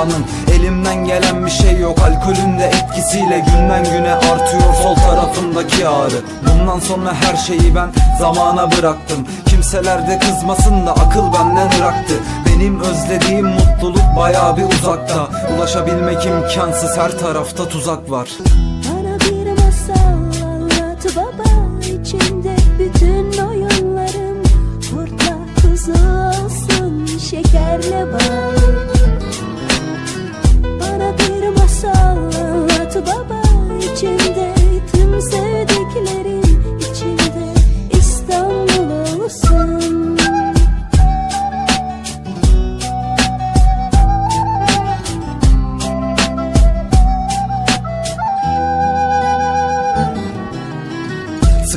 duanın Elimden gelen bir şey yok. Alkolün de etkisiyle Günden güne artıyor sol tarafımdaki ağrı. Bundan sonra her şeyi ben zamana bıraktım. Kimseler de kızmasın da akıl benden bıraktı. Benim özlediğim mutluluk baya bir uzakta. Ulaşabilmek imkansız her tarafta tuzak var. Bana bir masal anlat baba. İçinde bütün oyunlarım. Kurtla kuzu olsun şekerle bal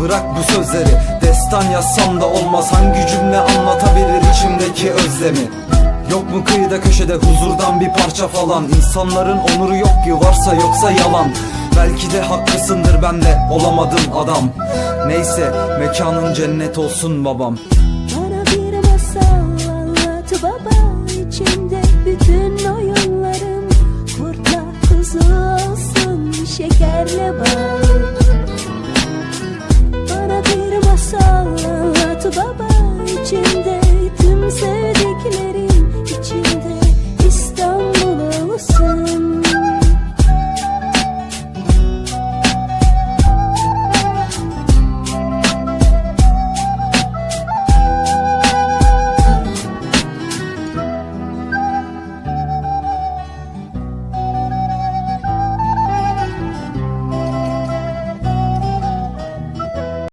Bırak bu sözleri. Destan yazsam da olmaz. Hangi cümle anlatabilir içimdeki özlemi? Yok mu kıyıda köşede huzurdan bir parça falan? İnsanların onuru yok ki varsa yoksa yalan. Belki de haklısındır ben de olamadım adam. Neyse mekanın cennet olsun babam